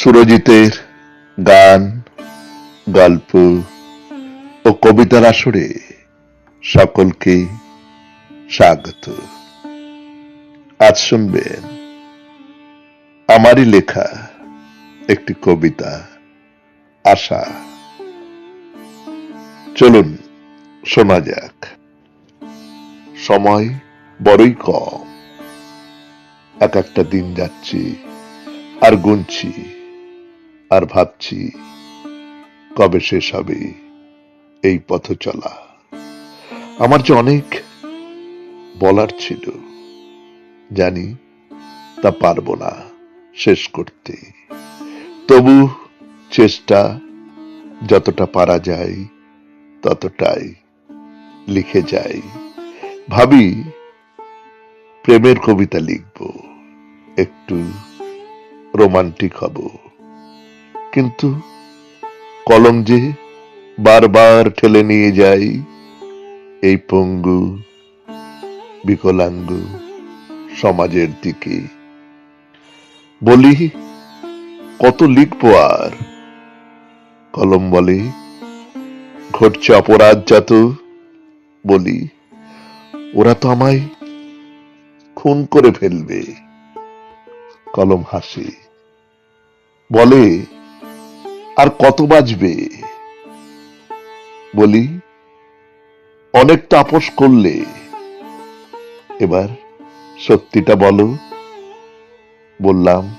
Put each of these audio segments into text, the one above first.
সুরজিতের গান, গল্প ও কবিতার আসরে সকলকে স্বাগত। আজ শুনবেন আমারই লেখা একটি কবিতা আশা। চলুন, শোনা যাক। সময় বড়ই কম। এক একটা দিন যাচ্ছি আর গুনছি। আর ভাবছি কবে শেষ হবে এই পথ চলা আমার যে অনেক বলার ছিল, জানি তা পারব না শেষ করতে। তবু চেষ্টা যতটা পারা যায়, ততটাই লিখে যাই। ভাবি, প্রেমের কবিতা লিখব, একটু রোমান্টিক হব। কিন্তু কলম যে বারবার ঠেলে নিয়ে যাই এই পঙ্গু বিকলাঙ্গ সমাজের দিকে। বলি, কত লিখব আর? কলম বলে, ঘটছে অপরাধ যত। বলি, ওরা তো আমায় খুন করে ফেলবে। কলম হাসে। বলে আর কত বাজবে? বলি, অনেক তাপস করলে। এবার সত্যিটা বলো। বললাম,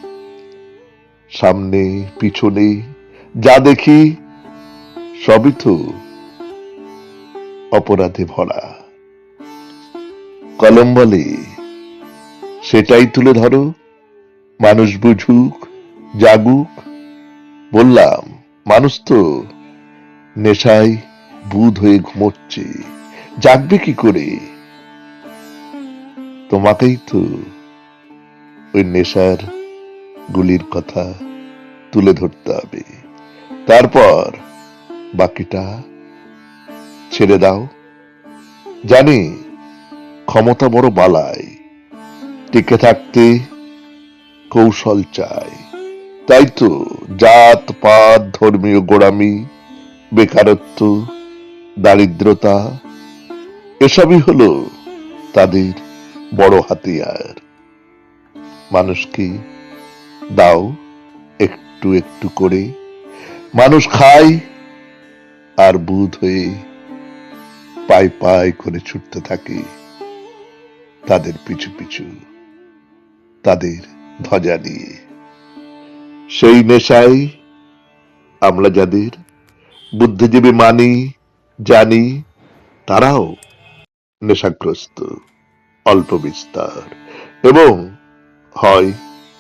সামনে, পিছনে, যা দেখি, সবই তো অপরাধে ভরা। কলম বলে, সেটাই তুলে ধরো। মানুষ বুঝুক, জাগুক। বললাম মানুষ তো নেশায় বুধ হয়ে ঘুমোচ্ছে। জাগবে কি করে? তোমাকেই তো ওই নেশার গুলির কথা তুলে ধরতে হবে। তারপর বাকিটা ছেড়ে দাও। জানি ক্ষমতা বড় বালাই টিকে থাকতে কৌশল চাই। তাই তো জাত, পাত, ধর্মীয় গোড়ামি, বেকারত্ব, দারিদ্রতা, এসবই হলো তাদের বড় হাতিয়ার। মানুষকে দাও একটু একটু করে? মানুষ খায় আর বুধ হয়ে পাই পাই করে ছুটতে থাকে। তাদের পিছু পিছু, তাদের ধ্বজা নিয়ে। সেই নেশায় আমরা যাদের বুদ্ধিজীবী মানি, জানি, তারাও নেশাগ্রস্ত, অল্প বিস্তার এবং হয়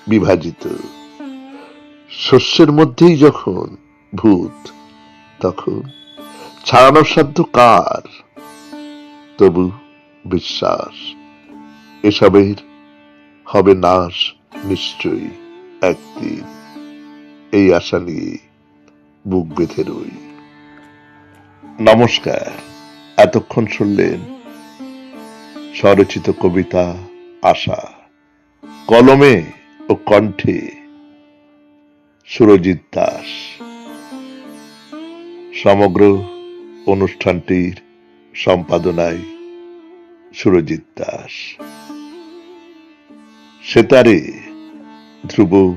বিভাজিত। শস্যের মধ্যেই যখন ভূত, তখন ছাড়ানোর সাধ্য কার? তবু বিশ্বাস, এসবের হবে নাশ নিশ্চয়ই একদিন। এই আশা নিয়ে বুক বেঁধে রই। নমস্কার, এতক্ষণ শুনলেন স্বরচিত কবিতা আশা। কলমে ও কণ্ঠে সুরজিৎ দাস। সমগ্র অনুষ্ঠানটির সম্পাদনায় সুরজিৎ দাস। সেতারে ধ্রুব